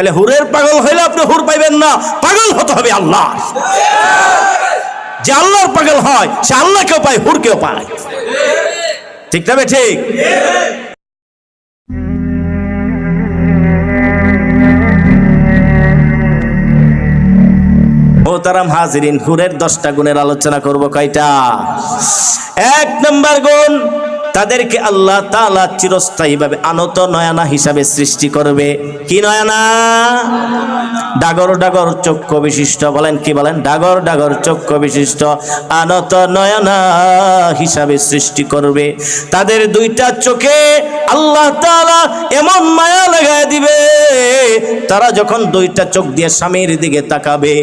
তাহলে হুরের পাগল হইলে আপনি হুর পাইবেন না, পাগল হতে হবে আল্লাহ। যে আল্লাহর পাগল হয়, সে আল্লাহকেও পায়, হুরকেও পায়। ঠিক তবে ঠিক? হাজিরিন, হুরের দশটা গুণের আলোচনা করব কয়টা? এক নম্বর গুণ তাদেরকে আল্লাহ তাআলা চিরস্থায়ীভাবে আনত নয়না হিসাবে সৃষ্টি করবে। কি নয়না? ডাগর ডাগর চক্ষু বিশিষ্ট। বলেন কি বলেন? ডাগর ডাগর চক্ষু বিশিষ্ট। আনত নয়না হিসাবে সৃষ্টি করবে। তাদের দুইটা চোখে আল্লাহ তালা এমন মায়া লাগায় দিবে, তারা যখন দুইটা চোখ দিয়ে স্বামীর দিকে তাকাবে,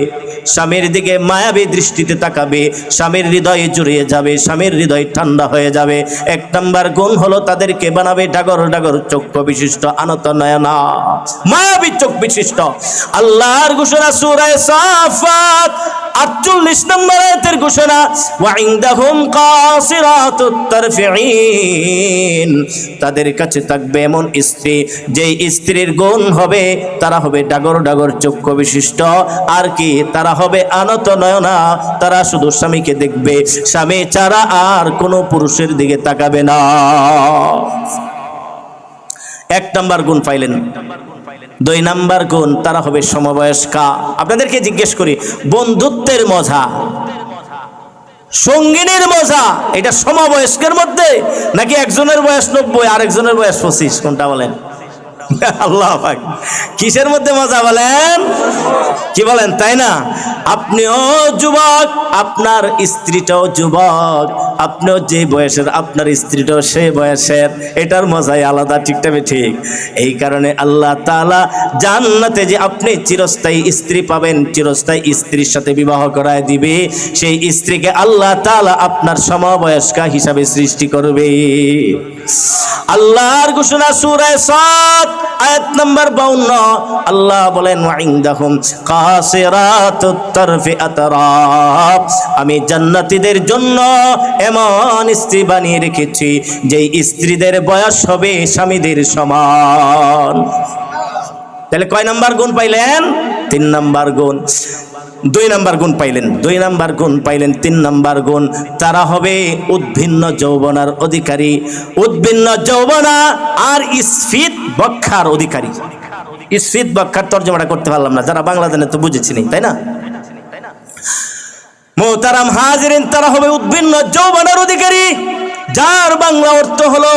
স্বামীর দিকে মায়াবী দৃষ্টিতে তাকাবে, স্বামীর হৃদয়ে জুড়িয়ে যাবে, স্বামীর হৃদয় ঠান্ডা হয়ে যাবে। এক নাম্বার গুণ হলো তাদেরকে বানাবে ডাগর ডাগর চক্ষু বিশিষ্ট, আনত নয়না। মায়াবী চোখ বিশিষ্ট। আল্লাহর ঘোষণা সুরায় সাফাত। আটচল্লিশ নম্বর আয়াতের ঘোষণা, ওয়াইন্দাহুম কাসিরাতুত তারফিঈন তাদের কাছে থাকবে এমন স্ত্রী, যেই স্ত্রীর গুণ হবে, তারা হবে ডাগর ডাগর চক্ষু বিশিষ্ট। আর কি, তারা হবে আনত নয়না, তারা শুধু স্বামীকে দেখবে, স্বামী ছাড়া আর কোনো পুরুষের দিকে তাকাবে না। এক নাম্বার গুণ পাইলেন। দুই নাম্বার গুণ, তারা হবে সমবয়স্কা। আপনাদেরকে জিজ্ঞেস করি, বন্ধুত্বের মজা, সঙ্গিনীর মজা, এটা সমবয়স্কের মধ্যে নাকি একজনের বয়স নব্বই, আরেকজনের বয়স পঁচিশ, কোনটা বলেন? আল্লাহ। কিসের মধ্যে মজা বলেন? কি বলেন, তাই না? আপনিও যুবক, আপনার স্ত্রীটাও যুবক, আপনিও যে বয়সের, আপনার স্ত্রীটাও সেই বয়সের, এটার মজাই আলাদা, ঠিক তবে ঠিক? এই কারণে আল্লাহ তাআলা জান্নাতে যে আপনি চিরস্থায়ী স্ত্রী পাবেন, চিরস্থায়ী স্ত্রীর সাথে বিবাহ করায় দিবে, সেই স্ত্রীকে আল্লাহ তাআলা আপনার সমবয়স্কা হিসাবে সৃষ্টি করবে। আল্লাহর ঘোষণা সূরায়ে সাত আয়াত নম্বর বাউন্ন। আল্লাহ বলেন ওয়াইন্দাহুম কাসিরাতুত তারফি আতরাব আমি জান্নাতীদের জন্য এমন স্ত্রী বানিয়ে রেখেছি, যেই স্ত্রীদের বয়স হবে স্বামীদের সমান। তাহলে কয় নাম্বার গুণ পাইলেন? তিন নাম্বার গুণ। দুই নাম্বার গুণ পাইলেন, দুই নাম্বার গুণ পাইলেন, তিন নাম্বার গুণ। তারা হবে উদ্ভিন্ন যৌবনার অধিকারী। উদ্ভিন্ন যৌবনা আর স্ফীত বক্ষার অধিকারী। স্ফীত বক্ষার তর্জমাটা করতে পারলাম না, যারা বাংলা জানে তো বুঝেছি নি তাই না? মোহতারাম হাজিরিন, তারা হবে উদ্ভিন্ন যৌবনার অধিকারী। যার বাংলা অর্থ হলো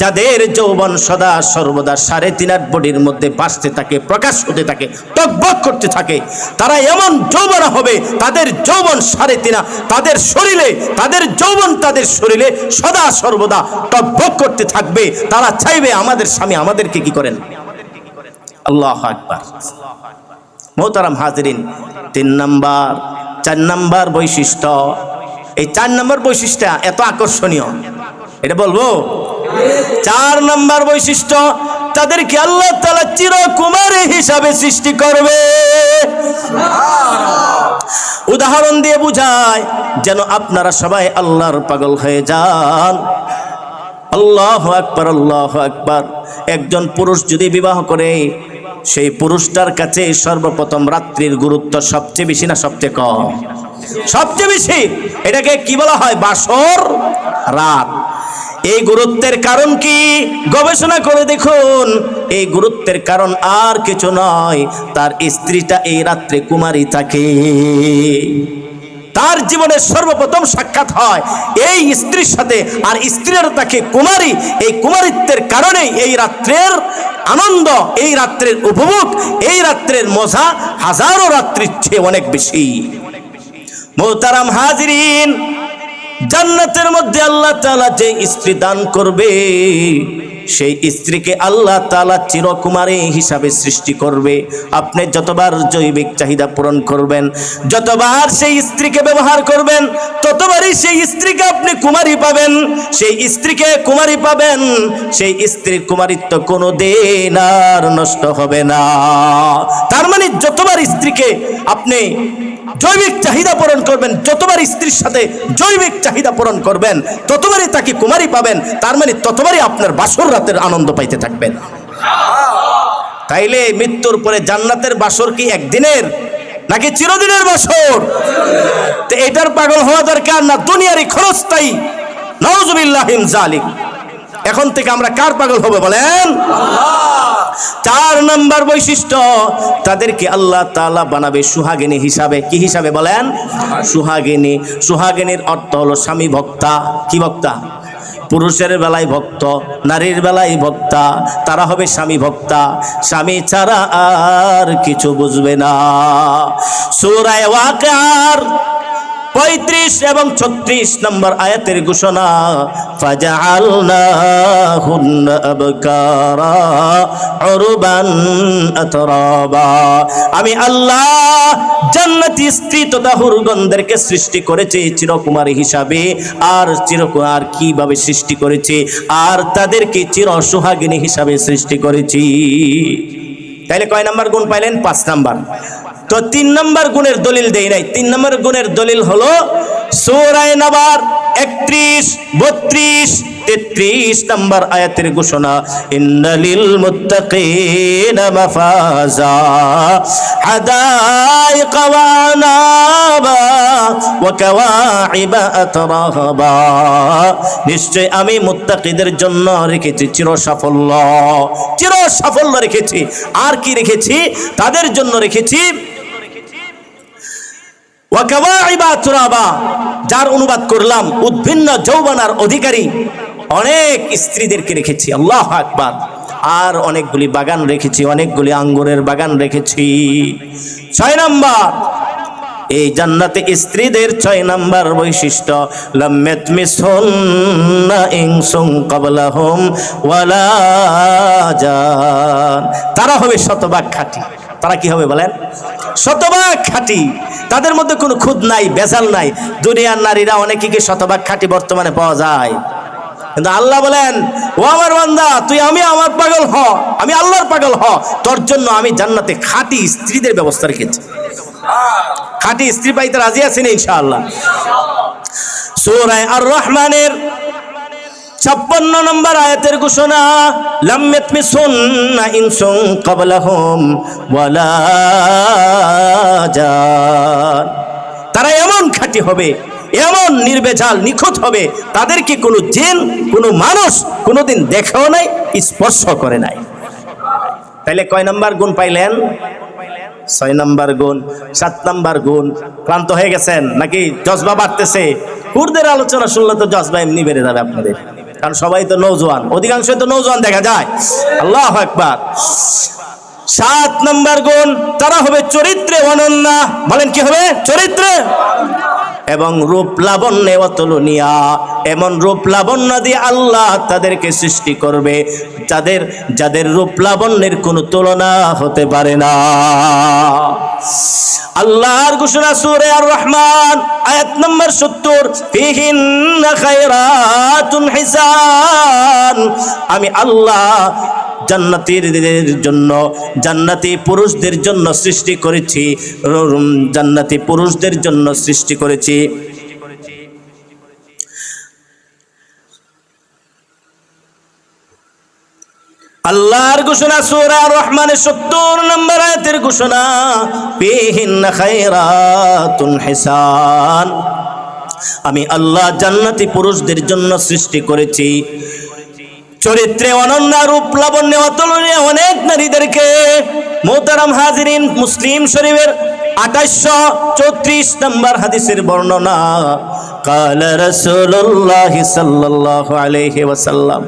যাদের যৌবন সদা সর্বদা সাড়ে তিন আট বডির মধ্যে বাঁচতে থাকে, প্রকাশ হতে থাকে, টকবক করতে থাকে, তারা এমন যৌবনা হবে, তাদের যৌবন সাড়ে তিনা তাদের শরীরে, তাদের যৌবন তাদের শরীরে সদা সর্বদা টকবক করতে থাকবে, তারা চাইবে আমাদের স্বামী আমাদেরকে কি করেন? আল্লাহ আকবার। মোহতারাম হাজরিন, তিন নাম্বার, চার নাম্বার বৈশিষ্ট্য। এই চার নাম্বার বৈশিষ্ট্য এত আকর্ষণীয়। এটা বলব চার নাম্বার বৈশিষ্ট্য, তাদেরকে আল্লাহ তালা চিরকুমারী হিসাবে সৃষ্টি করবে। উদাহরণ দিয়ে বুঝায়, যেন আপনারা সবাই আল্লাহর পাগল হয়ে যান। আল্লাহ আকবার আল্লাহ আকবার। একজন পুরুষ যদি বিবাহ করে, সেই পুরুষটার কাছে সর্বপ্রথম রাত্রির গুরুত্ব সবচেয়ে বেশি না সবচেয়ে কম? সবচেয়ে বেশি। এটাকে কি বলা হয়? বাসর রাত। এই গুরুত্বের কারণ কি? গবেষণা করে দেখুন। এই গুরুত্বের কারণ আর কিছু নয়, তার স্ত্রীটা এই রাত্রে কুমারী থাকে তার জীবনের সর্বপ্রথম সাক্ষাৎ হয়। এই স্ত্রীর সাথে আর স্ত্রীর তাকে কুমারী, এই কুমারিত্বের কারণেই এই রাত্রের আনন্দ, এই রাত্রের উপভোগ, এই রাত্রের মজা হাজারো রাত্রির চেয়ে অনেক বেশি। মোহতারাম হাজিরিন জান্নাতের মধ্যে আল্লাহ তালা যে স্ত্রী দান করবে, সেই স্ত্রীকে আল্লাহ তালা চিরকুমারী হিসাবে সৃষ্টি করবে। আপনি যতবার জৈবিক চাহিদা পূরণ করবেন, যতবার সেই স্ত্রীকে ব্যবহার করবেন, ততবারই সেই স্ত্রীকে আপনি কুমারী পাবেন। সেই স্ত্রীকে কুমারী পাবেন, সেই স্ত্রীর কুমারিত্ব কোনো দিন আর নষ্ট হবে না। তার মানে যতবার স্ত্রীকে আপনি জৈবিক চাহিদা পূরণ করবেন। যতবার স্ত্রীর সাথে জৈবিক চাহিদা পূরণ করবেন, ততবারই তাকে কুমারী পাবেন। তার মানে ততবারই আপনার বাসর রাতের আনন্দ পাইতে থাকবেন। তাইলে মৃত্যুর পরে জান্নাতের বাসর কি একদিনের, নাকি চিরদিনের বাসর? তো এটার পাগল হওয়া দরকার না, দুনিয়ারই খরচটাই নওজুবিল্লাহিম জালিক। এখন থেকে আমরা কার পাগল হবে বলেন? চার নাম্বার বৈশিষ্ট্য, তাদেরকে আল্লাহ তাআলা বানাবে সুহাগিনী হিসাবে। কি হিসাবে বলেন? সুহাগিনী। সুহাগিনীর অর্থ হলো স্বামী ভক্তা। কি ভক্তা? পুরুষের বেলায় ভক্ত, নারীর বেলায় ভক্তা, তারা হবে স্বামী ভক্তা। স্বামী ছাড়া আর কিছু বুঝবে না। সুরায় ওয়াকার পঁয়ত্রিশ এবং ছত্রিশ নম্বর আয়াতের ঘোষণা আমি আল্লাহ জান্নাতি স্ত্রী তথা হুরগণদেরকে সৃষ্টি করেছি চিরকুমারী হিসাবে। আর চিরকুমার কীভাবে সৃষ্টি করেছি? আর তাদেরকে চির সোহাগিনী হিসাবে সৃষ্টি করেছি। তাইলে কয় নাম্বার গুণ পাইলেন? পাঁচ নাম্বার। তো তিন নম্বর গুণের দলিল দেই নাই। তিন নম্বর গুণের দলিল হলো সৌরায় নাবার একত্রিশ, বত্রিশ, তেত্রিশ নম্বর আয়াতের ঘোষণা আতরাহবা নিশ্চয় আমি মুত্তাকিদের জন্য রেখেছি চির সাফল্য চির সাফল্য রেখেছি। আর কি রেখেছি? তাদের জন্য রেখেছি যার অনুবাদ করলাম উদ্ভিন্ন যৌবনার অধিকারী, অনেক স্ত্রীদেরকে রেখেছি, আল্লাহ আকবার। আর অনেকগুলি বাগান রেখেছি, অনেকগুলি আঙ্গুরের বাগান রেখেছি। ছয় নাম্বার, এই জান্নাতে স্ত্রীদের ছয় নাম্বার বৈশিষ্ট্য লাম্মেত কাবলাহুম ওয়ালা জান। তারা হবে শতভাগ খাঁটি। তারা কি হবে বলেন? শতভাগ খাঁটি। তাদের মধ্যে কোনো খুদ নাই, বেজাল নাই। দুনিয়ার নারীরা অনেকে শতভাগ খাঁটি বর্তমানে পাওয়া যায়। কিন্তু আল্লাহ বলেন, ও আমার বান্দা, তুই আমি আমার পাগল হ, আমি আল্লাহর পাগল হ। তোর জন্য আমি জান্নাতে খাঁটি স্ত্রীদের ব্যবস্থা রেখেছি। খাঁটি স্ত্রী পাইতে রাজি আছেন ইনশাআল্লাহ। সূরায়ে আর রহমানের ছাপ্পান্ন নম্বর আয়াতের ঘোষণা লাম্মেত মিসুন্না ইনসুং কাবলাহুম ওয়ালা তারা এমন খাঁটি হবে, এমন নির্বেজাল নিখুঁত হবে তাদেরকে কোনো জিন, কোনো মানুষ কোনোদিন দেখেও নাই স্পর্শ করে নাই? তাইলে কয় নাম্বার গুণ পাইলেন? ছয় নাম্বার গুণ, সাত নাম্বার গুণ, ক্লান্ত হয়ে গেছেন নাকি জজবা বাড়তেছে? হুরদের আলোচনা শুনলে তো জজবা এমনি বেড়ে যাবে আপনাদের। কারণ সবাই তো নৌজওয়ান অধিকাংশ তো নৌজওয়ান দেখা যায়। আল্লাহ একবার সাত নম্বর গুণ, তারা হবে চরিত্রে অনন্যা। বলেন কি হবে? চরিত্রে। এবং রূপ লাবণ্যে অতুলনীয়া। এমন রূপ লাবণ্য দিয়ে আল্লাহ তাদেরকে সৃষ্টি করবে। যাদের যাদের রূপ লাবণ্যের কোনো তুলনা হতে পারে না। আল্লাহর ঘোষণা সুরে আর রহমান আয়াত নম্বর সত্তর আমি আল্লাহ জান্নাতিদের জন্য, জান্নাতি পুরুষদের জন্য সৃষ্টি করেছি জান্নাতি পুরুষদের জন্য সৃষ্টি করেছি। আল্লাহর ঘোষণা সূরা রহমানের 70 নম্বর আয়াতের ঘোষণা ফিহিন খায়রাতুন হিসান। আমি আল্লাহ জান্নাতি পুরুষদের জন্য সৃষ্টি করেছি। চরিত্রে অনন্য রূপ লাবণ্যে অতুলনীয় অনেক নারীদেরকে মোহতারাম হাজিরিন মুসলিম শরীফের আঠাশশো চৌত্রিশ নম্বর হাদিসের বর্ণনা, কাল রসুল্লাহ সাল্লাহ আলহি ওয়াসাল্লাম।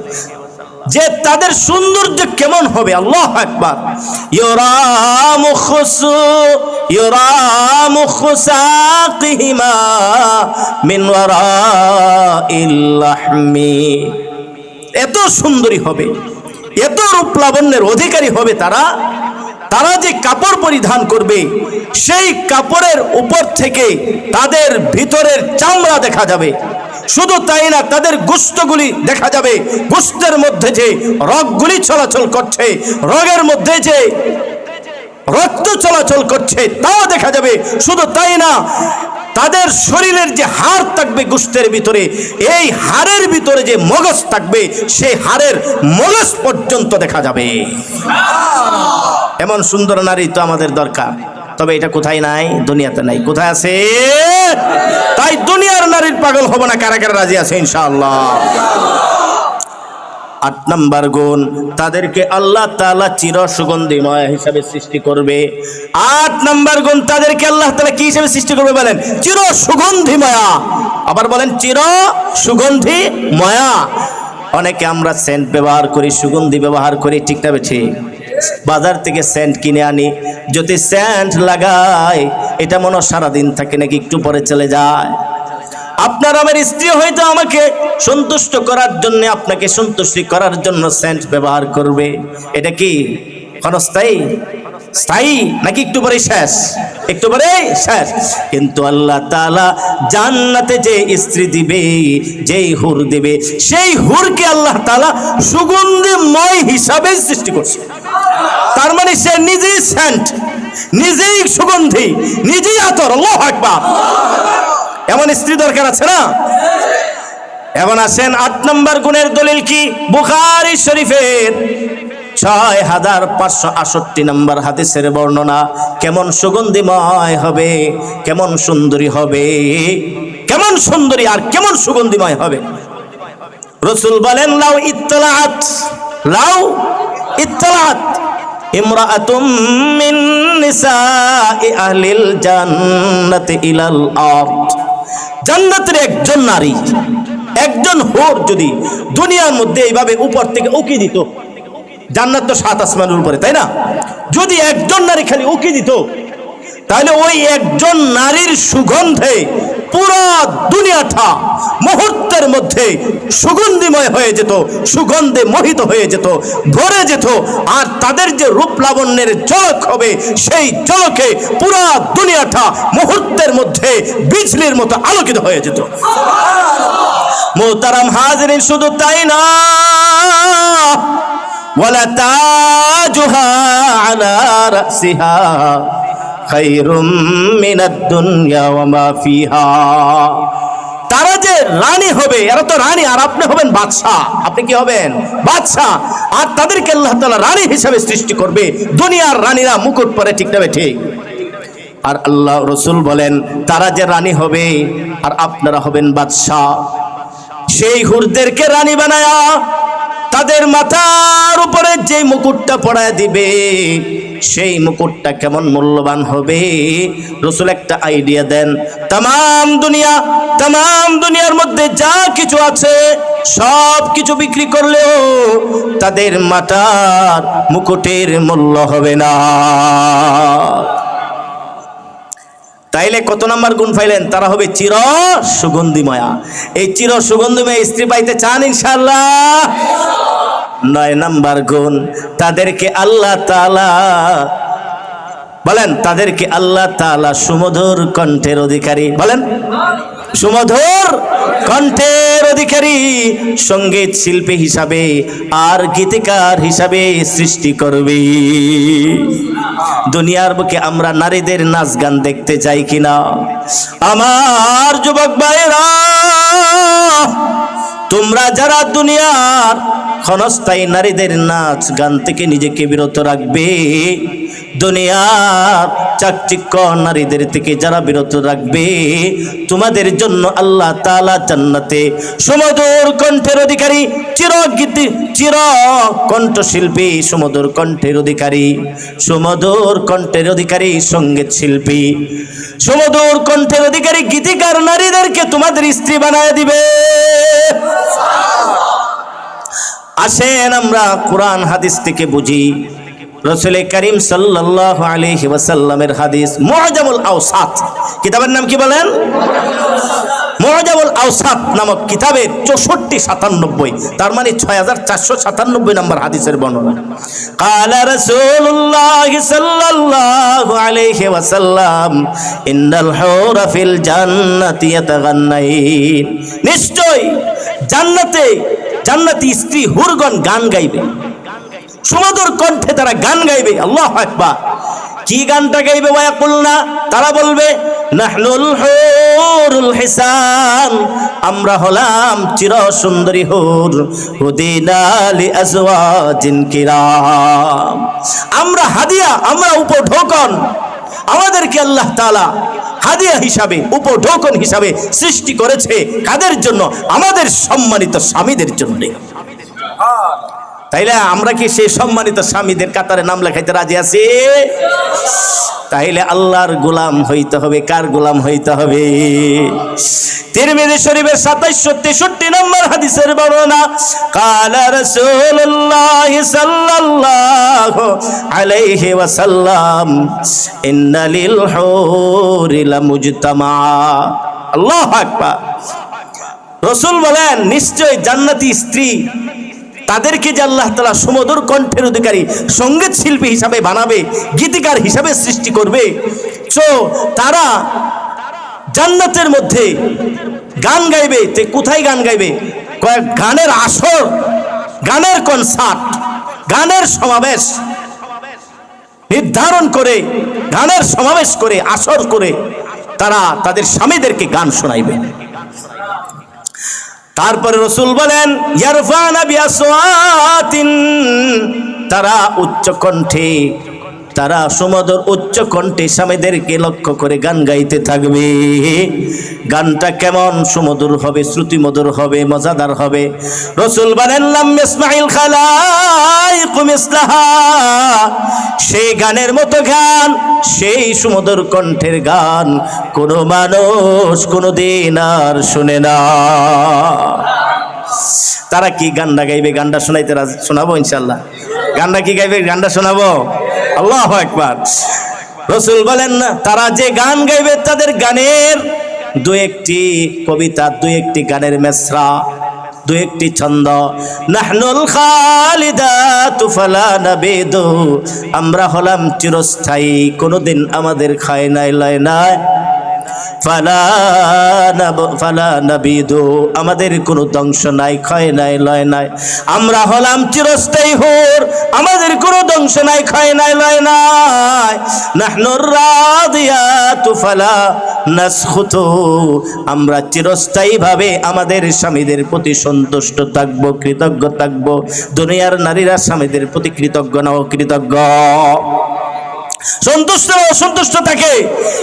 যে তাদের সৌন্দর্য কেমন হবে? আল্লাহ একবার এত সুন্দরী হবে, এত রূপ লাবণ্যের অধিকারী হবে তারা। তারা যে কাপড় পরিধান করবে, সেই কাপড়ের উপর থেকে তাদের ভিতরের চামড়া দেখা যাবে। শুধু তাই না, তাদের গোস্তগুলি দেখা যাবে। গোস্তের মধ্যে যে রগগুলি চলাচল করছে, রগের মধ্যে যে রক্ত চলাচল করছে, তাও দেখা যাবে। শুধু তাই না, তাদের শরীরের যে হাড় থাকবে গোস্তের ভিতরে, এই হাড়ের ভিতরে যে মগজ থাকবে সেই হাড়ের মগজ পর্যন্ত দেখা যাবে। এমন সুন্দর নারী তো আমাদের দরকার। তবে এটা কোথায় নাই? দুনিয়াতে নাই। কোথায় আছে? তাই দুনিয়ার নারীর পাগল হব না। কারা কারা রাজি আছে? ইনশাআল্লাহ। আট নাম্বার গুণ, তাদেরকে আল্লাহ তাআলা চির সুগন্ধিময় হিসাবে সৃষ্টি করবে। আট নাম্বার গুণ, তাদেরকে আল্লাহ তাআলা কি হিসাবে সৃষ্টি করবে বলেন? চির সুগন্ধিময়া। আবার বলেন, চির সুগন্ধি ময়া অনেকে আমরা সেন্ট ব্যবহার করি, সুগন্ধি ব্যবহার করি, ঠিক না ঠিক? বাজার থেকে সেন্ট কিনে আনি। যদি সেন্ট লাগাই এটা মনে সারাদিন থাকে নাকি একটু পরে চলে যায়। আপনার আমার স্ত্রী হয়তো আমাকে সন্তুষ্ট করার জন্য, আপনাকে সন্তুষ্টি করার জন্য সেন্ট ব্যবহার করবে। এটা কি ক্ষণস্থায়ী স্থায়ী? নাকি একটু পরে শেষ? একটু পরে শেষ। কিন্তু আল্লাহ তাআলা জান্নাতে যে স্ত্রী দিবে, যেই হুর দিবে, সেই হুরকে আল্লাহ তাআলা সুগন্ধিময় হিসাবে সৃষ্টি করছে। তার মানে সে নিজেই সেন্ট, নিজেই সুগন্ধি, নিজেই আতর, আল্লাহ আকবার। এমন স্ত্রী দরকার আছে না? এমন আসেন আট নম্বর গুণের দলিল কি? বুখারি শরীফের ছয় হাজার পাঁচশো আষট্টি নম্বর হাদিসের বর্ণনা, কেমন সুগন্ধিময় হবে, কেমন সুন্দরী হবে, কেমন সুন্দরী আর কেমন সুগন্ধিময় হবে? রসুল বলেন, লাউ ইত্তলাত লাউ ইত্তলাত ইমরাআতুম মিন নিসাই আহলিল জান্নাতি ইলাল আরদ। জান্নাতের একজন নারী, একজন হোর যদি দুনিয়ার মধ্যে এইভাবে উপর থেকে উকি দিত, জান্নাত তো সাত আসমানের উপরে, তাই না? যদি একজন নারী খালি উকি দিত, তাহলে ওই একজন নারীর সুগন্ধে পুরো দুনিয়াটা মুহূর্তের মধ্যে সুগন্ধিময় হয়ে যেত, সুগন্ধে মোহিত হয়ে যেত, ভরে যেত। আর তাদের যে রূপ লাবণ্যের ঝলক হবে, সেই ঝলকে পুরো দুনিয়াটা মুহূর্তের মধ্যে বিজলির মতো আলোকিত হয়ে যেত। মোহতারাম হাজরিন, শুধু তাই না। ওয়ালা তাজুহা আলা রাসিহা। খায়রুম মিনাদ দুনিয়া ওয়া মা ফিহা। তারা যে রানী হবে, এরা তো রানী, আর আপনি হবেন বাদশাহ। আপনি কি হবেন? বাদশাহ। আর তাদেরকে আল্লাহ তাআলা রানী হিসাবে সৃষ্টি করবে। দুনিয়ার রানীরা মুকুট পরে, ঠিক না ঠিক আর আল্লাহ রসুল বলেন, তারা যে রানী হবে, আর আপনারা হবেন বাদশাহ। সেই হুরদেরকে রানী বানায়া তাদের মাথার উপরে যে মুকুটটা পড়ায় দিবে, সেই মুকুটটা কেমন মূল্যবান হবে? রসুল একটা আইডিয়া দেন তাম দুনিয়া তাম দুনিয়ার মধ্যে যা কিছু আছে, সব কিছু বিক্রি করলেও তাদের মাথার মুকুটের মূল্য হবে না। তাইলে কত নাম্বার গুণ পাইলেন তারা হবে চির সুগন্ধিময়া। এই চির সুগন্ধিময় স্ত্রী পাইতে চান ইনশাল্লাহ নয় নাম্বার গুণ। তাদেরকে আল্লাহ তাআলা বলেন, তাদেরকে আল্লাহ তাআলা সুমধুর কণ্ঠের অধিকারী বলেন, সুমধুর কণ্ঠের অধিকারী সংগীত শিল্পী হিসাবে আর গীতিকার হিসাবে সৃষ্টি করবে। দুনিয়ার বুকে আমরা নারীদের নাচ গান দেখতে চাই কিনা? আমার যুবক ভাইরা তোমরা যারা দুনিয়ার ক্ষণস্থায়ী নারীদের নাচ গান থেকে নিজেকে বিরত রাখবে, দুনিয়ার চাকচিক্য নারীদের থেকে যারা বিরত রাখবে, তোমাদের জন্য আল্লাহ তালা জান্নাতে সুমধুর কণ্ঠের অধিকারী চির চিরগীতি চির কণ্ঠশিল্পী সুমধুর কণ্ঠের অধিকারী, সুমধুর কণ্ঠের অধিকারী, সংগীত শিল্পী। সুমধুর কণ্ঠের অধিকারী গীতিকার নারীদেরকে তোমাদের স্ত্রী বানায় দিবে। আসেন আমরা কোরআন হাদিস থেকে বুঝি। রসুল করিম সাল্লাহ আলহি ওয়াসাল্লামের হাদিস মহাজামুল আউসাদ কিতাবের নাম কি বলেন? মহাজামুল আউসাদ নামক কিতাবের চৌষট্টি সাতানব্বই, তার মানে ছয় হাজার চারশো সাতানব্বই নম্বর হাদিসের বর্ণনা। কালা রসুল্লাহ সাল্লাহ আলহি ওয়াসাল্লাম, ইন্নাল হাওরা ফিল জান্নাতি নিশ্চয় জান্নাতে জান্নাতি স্ত্রী হুরগণ গান গাইবে। সুমধুর কণ্ঠে তারা গান গাইবে, আল্লাহ আকবার। কি গানটা গাইবে ওয়াকুলনা তারা বলবে, নাহনুল হুরুল হিসান, আমরা হলাম চির সুন্দরী হুর, হুদিনা লি আজওয়াজিন কিরাম। আমরা হাদিয়া, আমরা উপঢৌকন। আমাদেরকে আল্লাহ তাআলা হাদিয়া হিসাবে, উপঢৌকন হিসাবে সৃষ্টি করেছে কাদের জন্য? আমাদের সম্মানিত স্বামীদের জন্য। তাইলে আমরা কি সেই সম্মানিত স্বামীদের কাতারে নাম লেখাইতে রাজি আছি? তাইলে আল্লাহর গোলাম হইতে হবে, কার গোলাম হইতে হবে? তিরমিজি শরীফের সাতাইশশো তেষট্টি নম্বর হাদিসের বর্ণনা, কালা রাসূলুল্লাহ সাল্লাল্লাহু আলাইহি ওয়াসাল্লাম ইন্না লিল হুরি লামুজতামা। আল্লাহু আকবার। রসুল বলেন নিশ্চয় জান্নাতি স্ত্রী তাদেরকে যে আল্লাহ তালা সুমধুর কণ্ঠের অধিকারী, সংগীত শিল্পী হিসাবে বানাবে, গীতিকার হিসাবে সৃষ্টি করবে তো তারা জান্নাতের মধ্যে গান গাইবে, তে কোথায় গান গাইবে? কয়েক গানের আসর, গানের কনসার্ট গানের সমাবেশ নির্ধারণ করে, গানের সমাবেশ করে, আসর করে তারা তাদের স্বামীদেরকে গান শোনাইবে। তারপরে রসুল বলেন ইয়ারফান তারা উচ্চ কণ্ঠে তারা সুমধুর উচ্চ কণ্ঠে স্বামীদেরকে লক্ষ্য করে গান গাইতে থাকবে। গানটা কেমন? সুমধুর হবে, শ্রুতিমধুর হবে, মজাদার হবে। রসুল বলেন, লাম ইসমাইল খালাই সেই গানের মতো গান, সেই সুমধুর কণ্ঠের গান কোনো মানুষ কোনো দিন আর শুনে না। তারা কি গানটা গাইবে? গানটা শোনাইতে শোনাবো ইনশাল্লাহ গানটা কি গাইবে? গানটা শোনাবো? আল্লাহ একবার রসুল বলেন না, তারা যে গান গাইবে তাদের গানের দু একটি কবিতা, দু একটি গানের মেসরা, দু একটি ছন্দ। নাহনুল খালিদা তুফালা নাবিদু, আমরা হলাম চিরস্থায়ী, কোনোদিন আমাদের খায় নাই, লয় নাই। ফালা নাব- ফালা নাবিদু, আমাদের কোনো ধ্বংস নাই, ক্ষয় নাই, লয় নাই। আমরা হলাম চিরস্থায়ী হোর, আমাদের কোনো ধ্বংস নাই, ক্ষয় নাই, লয় নাই। নাহনুর রাদিয়াতু ফালা নাসখুতু, আমরা চিরস্থায়ী ভাবে আমাদের স্বামীদের প্রতি সন্তুষ্ট থাকব, কৃতজ্ঞ থাকব। দুনিয়ার নারীরা স্বামীদের প্রতি কৃতজ্ঞ না কৃতজ্ঞ। সন্তুষ্ট, অসন্তুষ্ট থাকে।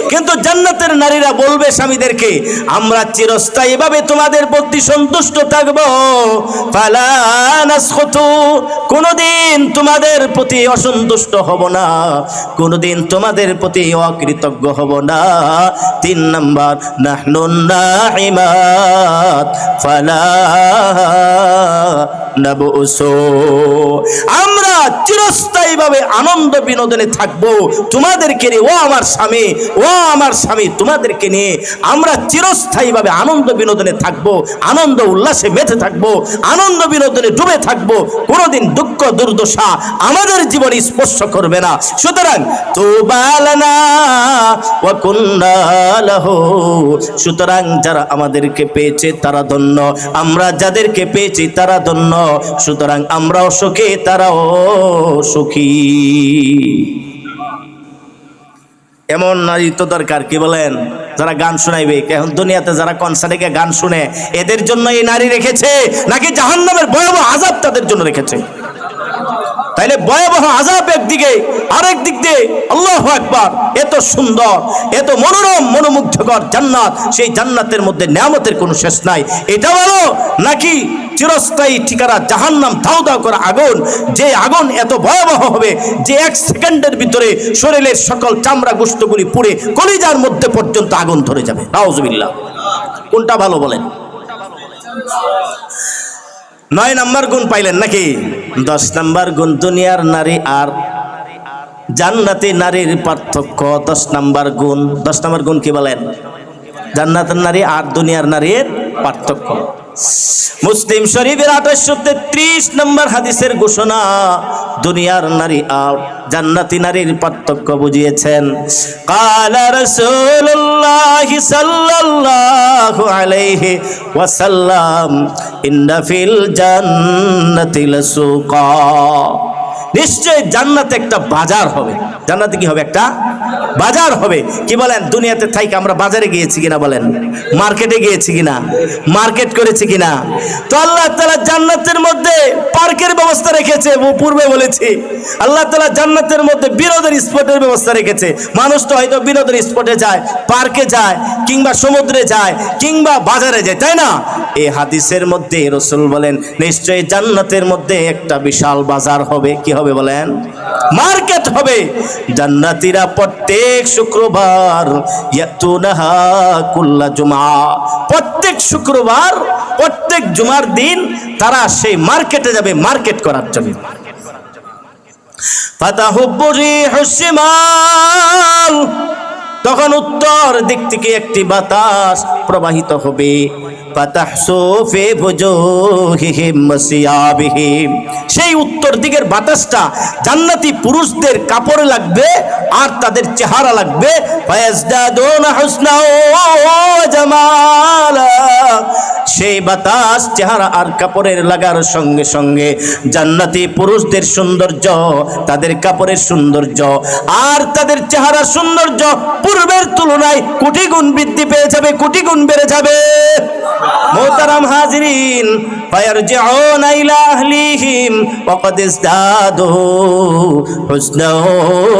কিন্তু জান্নাতের নারীরা বলবে, স্বামীদেরকে, আমরা চিরস্থায়ী ভাবে তোমাদের প্রতি সন্তুষ্ট থাকব। কোনোদিন তোমাদের প্রতি অসন্তুষ্ট হব না। কোনোদিন তোমাদের প্রতি অকৃতজ্ঞ হব না। তিন নম্বর ফালা আমরা চিরস্থায়ীভাবে আনন্দ বিনোদনে থাকব। তোমাদেরকে নিয়ে, ও আমার স্বামী, ও আমার স্বামী, তোমাদেরকে নিয়ে আমরা আনন্দ বিনোদনে আনন্দ উল্লাসে মেতে আনন্দ বিনোদনে ডুবে কোনোদিন দুঃখ, দুর্দশা আমাদের জীবনে স্পর্শ করবে না। সুতরাং সুতরাং যারা আমাদেরকে পেয়েছে তারা ধন্য। আমরা যাদেরকে পেয়েছি তারা ধন্য। সুতরাং আমরাও সুখী, তারাও সুখী। এমন নারী তো দরকার, কি বলেন? যারা গান শোনাইবে এখন দুনিয়াতে যারা কনসার্টে গিয়ে গান শুনে, এদের জন্য এই নারী রেখেছে, নাকি জাহান্নামের ভয়াবহ আজাব তাদের জন্য রেখেছে? তাইলে ভয়াবহ আজাব একদিকে, আরেক দিক দিয়ে আল্লাহ একবার এত সুন্দর, এত মনোরম, মনোমুগ্ধকর জান্নাত। সেই জান্নাতের মধ্যে নিয়ামতের কোনো শেষ নাই। এটা বলো নাকি চিরস্থায়ী ঠিকানা জাহান্নাম দাও দাও করা আগুন? যে আগুন এত ভয়াবহ হবে, যে এক সেকেন্ডের ভিতরে শরীরের সকল চামড়া গোস্তগুলি পুড়ে কলিজার মধ্যে পর্যন্ত আগুন ধরে যাবে। নাউজুবিল্লাহ। কোনটা ভালো বলেন? নয় নাম্বার গুণ পাইলেন নাকি? দশ নাম্বার গুণ দুনিয়ার নারী আর জান্নাতি নারীর পার্থক্য, দশ নাম্বার গুণ, দশ নাম্বার গুণ কি বলেন? জান্নাতের নারী আর দুনিয়ার নারীর পার্থক্য। মুসলিম শরীফের আঠাশশো তেত্রিশ নম্বর হাদিসের ঘোষণা, দুনিয়ার নারী আর জান্নাতি নারীর পার্থক্য বুঝিয়েছেন। কালা রাসূলুল্লাহ সাল্লাল্লাহু আলাইহি ওয়াসাল্লাম নিশ্চয় জান্নাতে একটা বাজার হবে। জান্নাতে কি হবে? একটা বাজার হবে। কি বলেন? দুনিয়াতে থাইকে আমরা বাজারে গিয়েছি কিনা বলেন? মার্কেটে গিয়েছি কিনা? মার্কেট করেছি কিনা? তো আল্লাহ তালা জান্নাতের মধ্যে পার্কের ব্যবস্থা রেখেছে পূর্বে বলেছি। আল্লাহ তালা জান্নাতের মধ্যে বিনোদন স্পটের ব্যবস্থা রেখেছে। মানুষ তো হয়তো বিনোদন স্পটে যায়, পার্কে যায়, কিংবা সমুদ্রে যায়, কিংবা বাজারে যায়, তাই না? এই হাদিসের মধ্যে রসুল বলেন, নিশ্চয়ই জান্নাতের মধ্যে একটা বিশাল বাজার হবে। কি হবে বলেন? মার্কেট হবে। জান্নাতীরা প্রত্যেক শুক্রবার কুল্লা জুমা প্রত্যেক শুক্রবার, প্রত্যেক জুমার দিন তারা সেই মার্কেটে যাবে, মার্কেট করার জন্য। তখন উত্তর দিক থেকে একটি বাতাস প্রবাহিত হবে। ফাতাহসু ফি বুজুহিহিম ওয়াসিয়াবিহিম সেই উত্তর দিকের বাতাসটা জান্নাতি পুরুষদের কাপড়ে লাগবে আর তাদের চেহারা লাগবে। ফায়াজদাদুনা হুসনা ওয়া জামালা। সেই বাতাস, চেহারা আর কাপড়ের লাগার সঙ্গে সঙ্গে জান্নাতি পুরুষদের সৌন্দর্য, তাদের কাপড়ের সৌন্দর্য আর তাদের চেহারার সৌন্দর্য পূর্বের তুলনায় কোটি গুণ বৃদ্ধি পেয়ে যাবে কোটি গুণ বেড়ে যাবে। মোহতারাম হাজরিন ইলা আহলিহিম, ওয়াকাদ ইজদাদু হুসনা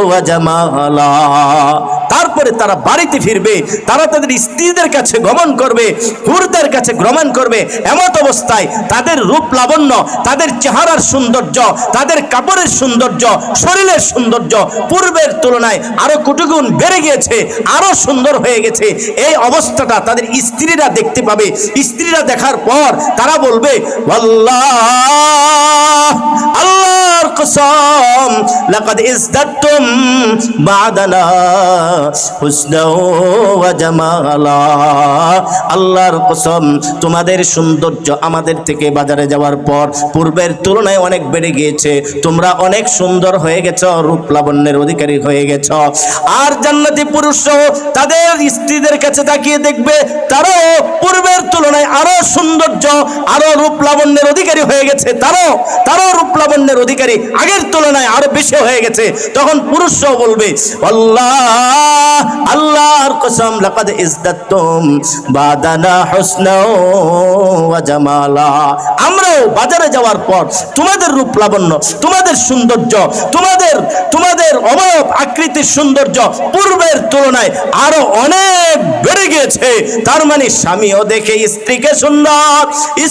ওয়া জামালা। তারপরে তারা বাড়িতে ফিরবে, তারা তাদের স্ত্রীদের কাছে গমন করবে, হুরদের কাছে গ্রমণ করবে। এমত অবস্থায় তাদের রূপ লাবণ্য, তাদের চেহারার সৌন্দর্য, তাদের কাপড়ের সৌন্দর্য, শরীরের সৌন্দর্য পূর্বের তুলনায় আরও কুটুগুণ বেড়ে গিয়েছে, আরও সুন্দর হয়ে গেছে। এই অবস্থাটা তাদের স্ত্রীরা দেখতে পাবে। স্ত্রীরা দেখার পর তারা বলবে, আল্লাহ, আল্লাহর কসম তোমাদের সৌন্দর্য আমাদের থেকে বাজারে যাওয়ার পর পূর্বের তুলনায় অনেক বেড়ে গিয়েছে। তোমরা অনেক সুন্দর হয়ে গেছ, রূপ লাবণ্যের অধিকারী হয়ে গেছো। আর জান্নাতি পুরুষ তাদের স্ত্রীদের কাছে তাকিয়ে দেখবে, তারাও পূর্বের তুলনায় আরও সৌন্দর্য, আরও রূপ লাবণ্যের অধিকারী হয়ে গেছে। তারাও তারাও রূপ লাবণ্যের অধিকারী আগের তুলনায় আরও বেশি হয়ে গেছে। তখন পুরুষরাও বলবে, আল্লাহ, আল্লাহর আমরাও বাজারে যাওয়ার পর তোমাদের রূপ লাবণ্য, তোমাদের সৌন্দর্য তোমাদের তোমাদের অবয়ব আকৃতির সৌন্দর্য পূর্বের তুলনায় আরও অনেক বেড়ে গিয়েছে। তার মানে স্বামীও দেখে স্ত্রীকে সুন্দর,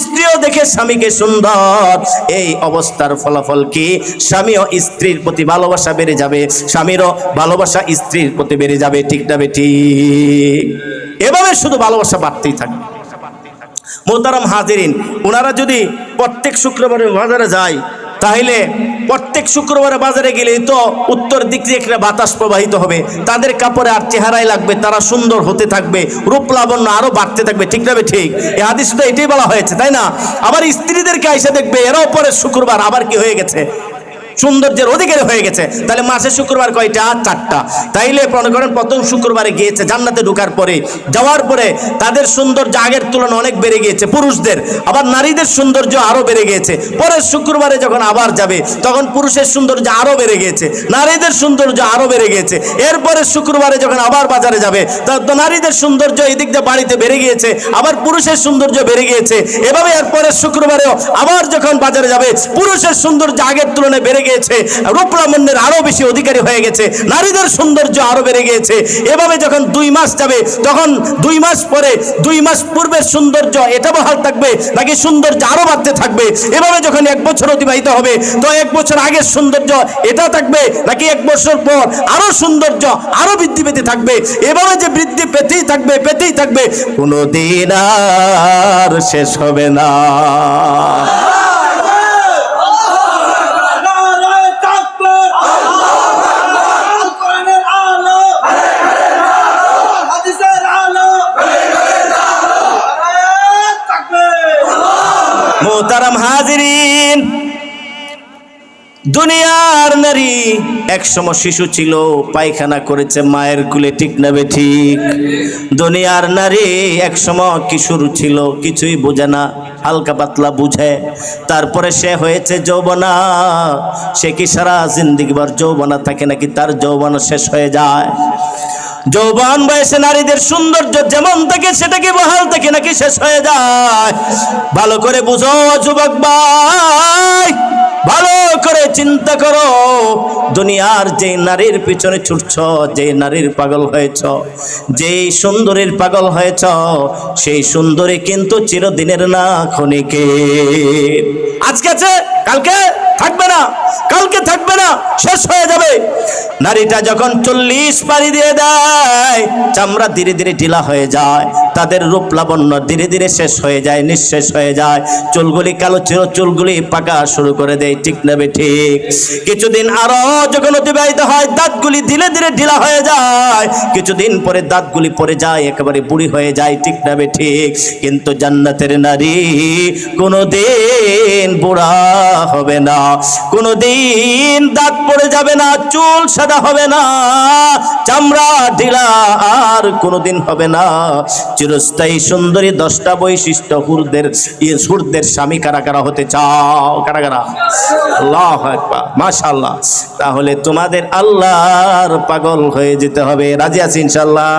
স্ত্রীও দেখে স্বামীকে সুন্দর। এই অবস্থার ফলাফল কি? স্বামীও স্ত্রীর প্রতি ভালোবাসা বেড়ে যাবে, স্বামীরও ভালোবাসা স্ত্রীর প্রতি বেড়ে যাবে, ঠিক না ঠিক? এভাবে শুধু ভালোবাসা বাড়তেই থাকবে মোহতারাম হাজিরিন ওনারা যদি প্রত্যেক শুক্রবারে বাজারে যায়, তাহলে প্রত্যেক শুক্রবারে বাজারে গেলেই তো উত্তর দিক দিয়ে একটা বাতাস প্রবাহিত হবে। তাদের কাপড়ে আর চেহারাই লাগবে, তারা সুন্দর হতে থাকবে, রূপ লাবণ্য আরও বাড়তে থাকবে। ঠিক না ঠিক? এ হাদিস তো এটাই বলা হয়েছে, তাই না? আবার স্ত্রীদেরকে এসে দেখবে, এরাও পরে শুক্রবার, আবার কি হয়ে গেছে? সৌন্দর্যের অধিকারী হয়ে গেছে। তাহলে মাসে শুক্রবার কয়টা? চারটা। তাইলে মনে করেন প্রথম শুক্রবারে গিয়েছে, জান্নাতে ঢুকার পরে। যাওয়ার পরে তাদের সৌন্দর্য আগের তুলনায় অনেক বেড়ে গিয়েছে, পুরুষদের। আবার নারীদের সৌন্দর্য আরও বেড়ে গিয়েছে। পরের শুক্রবারে যখন আবার যাবে, তখন পুরুষের সৌন্দর্য আরও বেড়ে গিয়েছে, নারীদের সৌন্দর্য আরও বেড়ে গিয়েছে। এরপরে শুক্রবারে যখন আবার বাজারে যাবে, তো নারীদের সৌন্দর্য এদিক দিয়ে বাড়িতে বেড়ে গিয়েছে, আবার পুরুষের সৌন্দর্য বেড়ে গিয়েছে। এভাবে এরপরে শুক্রবারেও আবার যখন বাজারে যাবে, পুরুষের সৌন্দর্য আগের তুলনায় বেড়ে গিয়েছে রূপলামণ্যের আরও বেশি অধিকারী হয়ে গেছে। নারীদের সৌন্দর্য আরও বেড়ে গিয়েছে। এভাবে যখন দুই মাস যাবে, তখন দুই মাস পরে, দুই মাস পূর্বের সৌন্দর্য এটা বহাল থাকবে নাকি সৌন্দর্য আরও বাড়তে থাকবে। এভাবে যখন এক বছর অতিবাহিত হবে, তো এক বছর আগের সৌন্দর্য এটা থাকবে নাকি এক বছর পর আরও সৌন্দর্য আরও বৃদ্ধি পেতে থাকবে। এভাবে যে বৃদ্ধি পেতেই থাকবে পেতেই থাকবে, কোনোদিন আর শেষ হবে না। মোহতারাম হাজিরিন। দুনিয়ার নারী একসময় শিশু ছিল, পায়খানা করেছে, মায়ের কুলে ঠিক না ঠিক। দুনিয়ার নারী একসময় কিশোর ছিল, কিছুই বোঝে না, হালকা পাতলা বুঝে। তারপরে সে হয়েছে যৌবনা, সে কি সারা জিন্দিগিবার যৌবনা থাকে নাকি তার যৌবনা শেষ হয়ে যায়? যৌবন বয়সে নারীদের সৌন্দর্য যেমন থাকে, সেটাকে বহাল থাকে নাকি শেষ হয়ে যায়। ভালো করে বুঝো, যুবক ভাই। ভালো করে চিন্তা করো, দুনিয়ার যে নারীর পিছনে ছুটছ, যে নারীর পাগল হয়েছ, যেই সুন্দরীর পাগল হয়েছ, সেই সুন্দরী কিন্তু চিরদিনের না ক্ষণিকে। আজকে আছে, কালকে থাকবে না, কালকে থাকবে না, শেষ হয়ে যাবে। নারীটা যখন চল্লিশ পাড়ি দিয়ে দেয় চামড়া ধীরে ধীরে ঢিলা হয়ে যায়। তাদের রূপ লাবণ্য ধীরে ধীরে শেষ হয়ে যায়, নিঃশেষ হয়ে যায়। চুলগুলি কালো চির চুলগুলি পাকা শুরু করে দেয়, ঠিক নেবে ঠিক? কিছুদিন আরও যখন অতিবাহিত হয়, দাঁতগুলি ধীরে ধীরে ঢিলা হয়ে যায়। কিছুদিন পরে দাঁতগুলি পড়ে যায়, একেবারে বুড়ি হয়ে যায়, ঠিক নেবে ঠিক? কিন্তু জান্নাতের নারী কোনোদিন বুড়া হবে না। কোনোদিন দাঁত পড়ে যাবে না, চুল সাদা হবে না, চামড়া ঢিলা আর কোনোদিন হবে না। চিরস্থায়ী সুন্দরী দশটা বৈশিষ্ট্য হুরদের সুরদের স্বামী কারা কারা হতে চাও? কারা কারা? আল্লাহ তাহলে তোমাদের আল্লাহর পাগল হয়ে যেতে হবে। রাজি আছি ইনশাল্লাহ